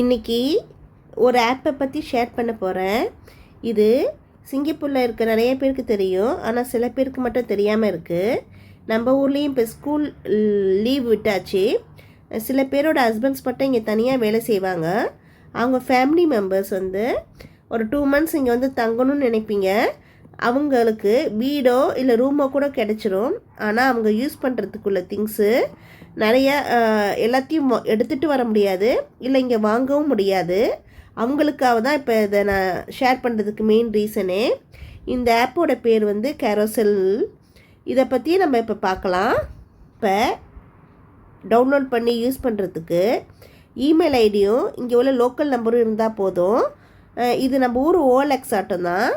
இன்னைக்கு ஒரு ஆப்பை பற்றி ஷேர் பண்ண போகிறேன் இது சிங்கப்பூரில் இருக்க நிறைய பேருக்கு தெரியும். ஆனால் சில பேருக்கு மட்டும் தெரியாமல் இருக்குது நம்ம ஊர்லேயும் இப்போ ஸ்கூல் லீவ் விட்டாச்சு. சில பேரோட ஹஸ்பண்ட்ஸ் மட்டும் இங்கே தனியாக வேலை செய்வாங்க. அவங்க ஃபேமிலி மெம்பர்ஸ் வந்து ஒரு டூ மந்த்ஸ் இங்கே வந்து தங்கணும்னு நினைப்பீங்க. அவங்களுக்கு வீடோ இல்லை ரூமோ கூட கிடச்சிரும். ஆனால் அவங்க யூஸ் பண்ணுறதுக்குள்ள திங்ஸு நிறைய எல்லாத்தையும் எடுத்துகிட்டு வர முடியாது. இல்லை இங்கே வாங்கவும் முடியாது. அவங்களுக்காக தான் இப்போ இதை நான் ஷேர் பண்ணுறதுக்கு மெயின் ரீசனே இந்த ஆப்போட பேர் வந்து கேரோசெல் இதை பற்றி நம்ம இப்போ பார்க்கலாம். இப்போ டவுன்லோட் பண்ணி யூஸ் பண்ணுறதுக்கு இமெயில் ஐடியும் இங்கே உள்ள லோக்கல் நம்பரும் இருந்தால் போதும். இது நம்ம ஊர் ஓலெக்ஸ் ஆட்டம் தான்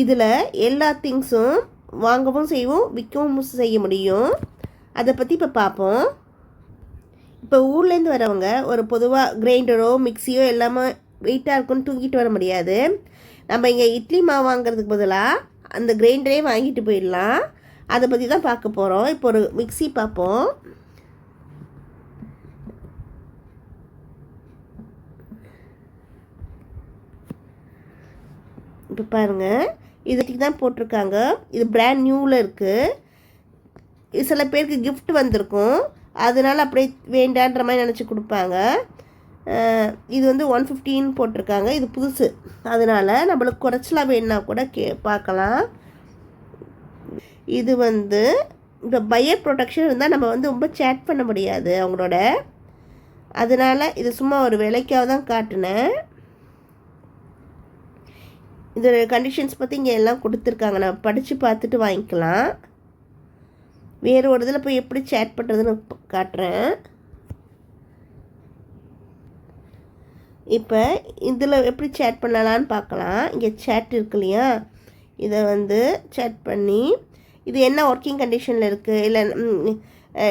இதில் எல்லா திங்ஸும் வாங்கவும் செய்வோம் விற்கவும் செய்ய முடியும். அதை பற்றி இப்போ பார்ப்போம் இப்போ ஊர்லேருந்து வரவங்க ஒரு பொதுவாக கிரைண்டரோ மிக்ஸியோ எல்லாமே வெயிட்டாக இருக்குன்னு தூக்கிட்டு வர முடியாது. நம்ம இங்கே இட்லி மாவு வாங்குறதுக்கு பதிலாக அந்த கிரைண்டரே வாங்கிட்டு போயிடலாம். அதை பற்றி தான் பார்க்க போகிறோம் இப்போ ஒரு மிக்ஸி பார்ப்போம் இப்போ பாருங்கள் இதுக்கு தான் போட்டிருக்காங்க. இது பிராண்ட் நியூவில் இருக்குது இது சில பேருக்கு கிஃப்ட் வந்திருக்கும். அதனால அப்படியே வேண்டான்ற மாதிரி நினச்சி கொடுப்பாங்க. இது வந்து ஒன் ஃபிஃப்டின்னு போட்டிருக்காங்க. இது புதுசு. அதனால் நம்மளுக்கு குறைச்சலாக வேணுன்னா கூட கே பார்க்கலாம். இது வந்து இப்போ பயர் ப்ரொடெக்ஷன் இருந்தால் நம்ம வந்து ரொம்ப சேட் பண்ண முடியாது அவங்களோட. அதனால் இது சும்மா ஒரு விலைக்காக தான் காட்டினேன். இதோட கண்டிஷன்ஸ் பற்றி இங்கே எல்லாம் கொடுத்துருக்காங்க. நான் படித்து பார்த்துட்டு வாங்கிக்கலாம். வேறு ஒரு இதில் போய் எப்படி சேட் பண்ணுறதுன்னு காட்டுறேன். இப்போ இதில் எப்படி சேட் பண்ணலான்னு பார்க்கலாம். இங்கே சேட் இருக்கு இல்லையா? இதை வந்து சேட் பண்ணி இது என்ன ஒர்க்கிங் கண்டிஷனில் இருக்குது இல்லை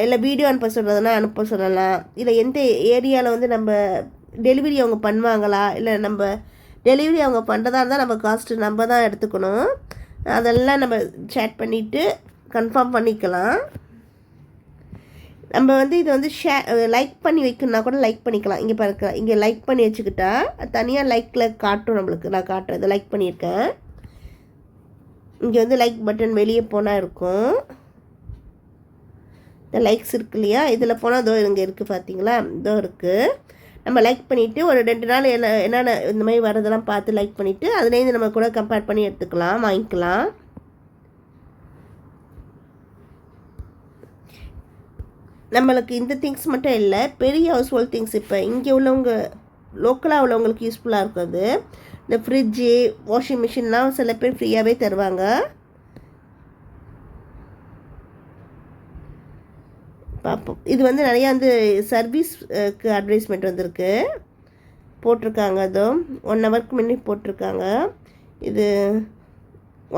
இல்லை வீடியோ அனுப்ப சொல்கிறதுனா அனுப்ப சொல்லலாம். இல்லை எந்த ஏரியாவில் வந்து நம்ம டெலிவரி அவங்க பண்ணுவாங்களா? இல்லை நம்ம டெலிவரி அவங்க பண்ணுறதா இருந்தால் நம்ம காஸ்ட்டு நம்ம தான் எடுத்துக்கணும். அதெல்லாம் நம்ம சேட் பண்ணிவிட்டு கன்ஃபார்ம் பண்ணிக்கலாம். நம்ம வந்து இது வந்து ஷே லைக் பண்ணி வைக்கணும்னா கூட லைக் பண்ணிக்கலாம். இங்கே பாருங்க இங்கே லைக் பண்ணி வச்சுக்கிட்டா தனியாக லைக்கில் காட்டும் நம்மளுக்கு. நான் காட்டுறேன் இதை லைக் பண்ணியிருக்கேன். இங்கே வந்து லைக் பட்டன் வெளியே போனால் இருக்கும். இந்த லைக்ஸ் இருக்கு இல்லையா? இதில் போனால் இதோ இங்கே இருக்குது பார்த்தீங்களா இதோ இருக்குது நம்ம லைக் பண்ணிவிட்டு ஒரு ரெண்டு நாள் என்ன என்னென்ன இந்த மாதிரி வரதெல்லாம் பார்த்து லைக் பண்ணிவிட்டு அதுலேருந்து நம்ம கூட கம்பேர் பண்ணி எடுத்துக்கலாம் வாங்கிக்கலாம். நம்மளுக்கு இந்த திங்ஸ் மட்டும் இல்லை பெரிய ஹவுஸ் ஹோல்ட் திங்ஸ் இப்போ இங்கே உள்ளவங்க லோக்கலாக உள்ளவங்களுக்கு யூஸ்ஃபுல்லாக இருக்குது இந்த ஃப்ரிட்ஜு வாஷிங் மிஷின்லாம் சில பேர் ஃப்ரீயாகவே தருவாங்க. பார்ப்போம். இது வந்து நிறையா வந்து சர்வீஸ்க்கு அட்வர்டைஸ்மெண்ட் வந்திருக்கு. போட்டிருக்காங்க அதுவும் ஒன் ஹவருக்கு முன்னே போட்டிருக்காங்க. இது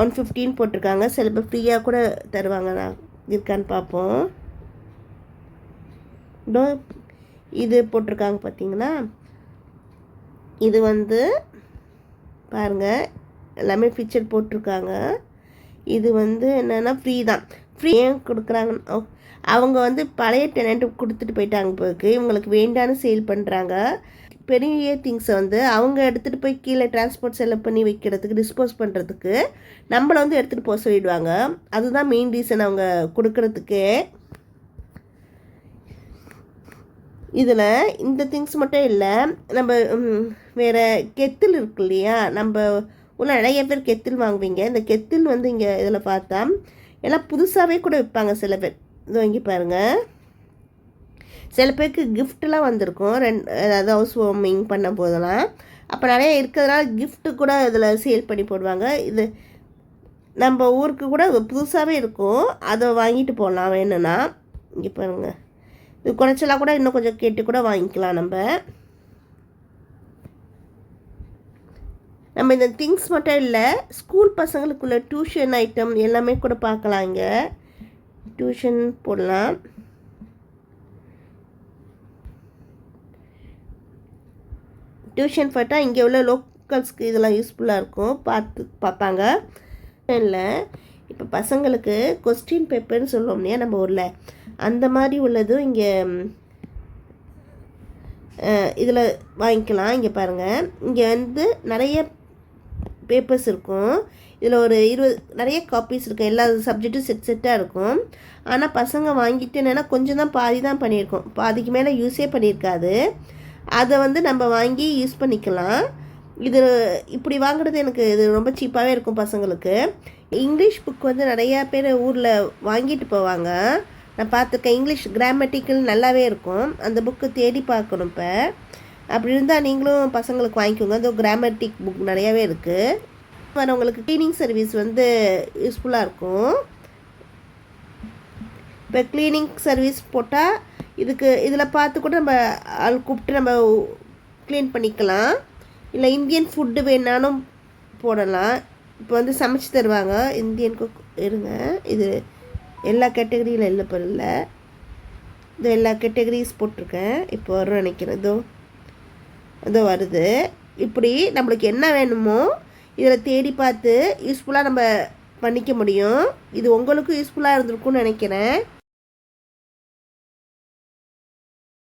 ஒன் ஃபிஃப்டின் போட்டிருக்காங்க. சில பேர் ஃப்ரீயாக கூட தருவாங்க. நான் இருக்கான்னு பார்ப்போம். இது போட்டிருக்காங்க பார்த்தீங்களா? இது வந்து பாருங்கள் எல்லாமே ஃபீச்சர் போட்டிருக்காங்க. இது வந்து என்னென்னா ஃப்ரீ தான். ஃப்ரீயாக கொடுக்குறாங்க. ஓ, அவங்க வந்து பழைய டெனண்ட்டு கொடுத்துட்டு போயிட்டாங்க போக்கு இவங்களுக்கு வேண்டான்னு சேல் பண்ணுறாங்க பெரிய திங்ஸை வந்து அவங்க எடுத்துகிட்டு போய் கீழே டிரான்ஸ்போர்ட் செலவு பண்ணி வைக்கிறதுக்கு டிஸ்போஸ் பண்ணுறதுக்கு நம்மளை வந்து எடுத்துகிட்டு போக சொல்லிடுவாங்க. அதுதான் மெயின் ரீசன் அவங்க கொடுக்கறதுக்கே. இதில் இந்த திங்ஸ் மட்டும் இல்லை நம்ம வேறு வேற கெத்தில் இருக்கு இல்லையா நம்ம உள்ள நிறைய பேர் கெத்தில் வாங்குவீங்க. இந்த கெத்தில் வந்து இங்கே இதில் பார்த்தா எல்லாம் புதுசாகவே கூட விற்பாங்க சில பேர். இது வாங்கி பாருங்கள் சில பேருக்கு கிஃப்ட்லாம் வந்திருக்கும். ரெண்டு அதாவது ஹவுஸ் வார்மிங் பண்ண போதெல்லாம் அப்போ நிறைய இருக்கிறதுனால கிஃப்ட்டு கூட இதில் சேல் பண்ணி போடுவாங்க. இது நம்ம ஊருக்கு கூட புதுசாகவே இருக்கும். அதை வாங்கிட்டு போகலாம் வேணும்னா இங்கே பாருங்க. இது குறைச்சலாக கூட இன்னும் கொஞ்சம் கேட்டு கூட வாங்கிக்கலாம் நம்ம. நம்ம இந்த திங்ஸ் மட்டும் இல்லை ஸ்கூல் பசங்களுக்குள்ள டியூஷன் ஐட்டம் எல்லாமே கூட பார்க்கலாம் இங்கே. டியூஷன் போடலாம். டியூஷன் போட்டால் இங்கே உள்ள லோக்கல்ஸ்க்கு இதெல்லாம் யூஸ்ஃபுல்லாக இருக்கும். பார்த்து பார்ப்பாங்க. இல்லை இப்போ பசங்களுக்கு கொஸ்டின் பேப்பர்னு சொல்லுவோம் இல்லையா நம்ம ஊரில். அந்த மாதிரி உள்ளதும் இங்கே இதில் வாங்கிக்கலாம். இங்கே பாருங்கள் இங்கே வந்து நிறைய பேப்பர்ஸ் இருக்கும். இதில் ஒரு இருபது நிறைய காப்பீஸ் இருக்கும். எல்லா சப்ஜெக்ட்டும் செட் செட்டாக இருக்கும். ஆனால் பசங்க வாங்கிட்டு என்னென்னா கொஞ்சம் தான் பாதி தான் பண்ணியிருக்கோம். பாதிக்கு மேலே யூஸே பண்ணியிருக்காது. அதை வந்து நம்ம வாங்கி யூஸ் பண்ணிக்கலாம். இது இப்படி வாங்குறது எனக்கு இது ரொம்ப சீப்பாகவே இருக்கும் பசங்களுக்கு. இங்கிலீஷ் புக் வந்து நிறையா பேர் ஊரில் வாங்கிட்டு போவாங்க. நான் பார்த்துருக்கேன் இங்கிலீஷ் கிராமட்டிக்கல் நல்லாவே இருக்கும். அந்த புக்கு தேடி பார்க்கணும் இப்போ. அப்படி இருந்தால் நீங்களும் பசங்களுக்கு வாங்கிக்கோங்க. அந்த கிராமட்டிக் புக் நிறையாவே இருக்குது வரவங்களுக்கு க்ளீனிங் சர்வீஸ் வந்து யூஸ்ஃபுல்லாக இருக்கும். இப்போ க்ளீனிங் சர்வீஸ் போட்டால் இதுக்கு இதில் பார்த்து கூட நம்ம ஆள் கூப்பிட்டு நம்ம க்ளீன் பண்ணிக்கலாம். இல்லை இந்தியன் ஃபுட்டு வேணாலும் போடலாம். இப்போ வந்து சமைச்சு தருவாங்க. இந்தியன் குக் இருங்க. இது எல்லா கேட்டகரியில் இல்லை இப்போ இல்லை. இது எல்லா கேட்டகரிஸ் போட்டிருக்கேன். இப்போ வரும் நினைக்கிறேன். இதோ இது வருது. இப்படி நம்மளுக்கு என்ன வேணுமோ இதில் தேடி பார்த்து யூஸ்ஃபுல்லாக நம்ம பண்ணிக்க முடியும். இது உங்களுக்கும் யூஸ்ஃபுல்லாக இருந்திருக்கும்னு நினைக்கிறேன்.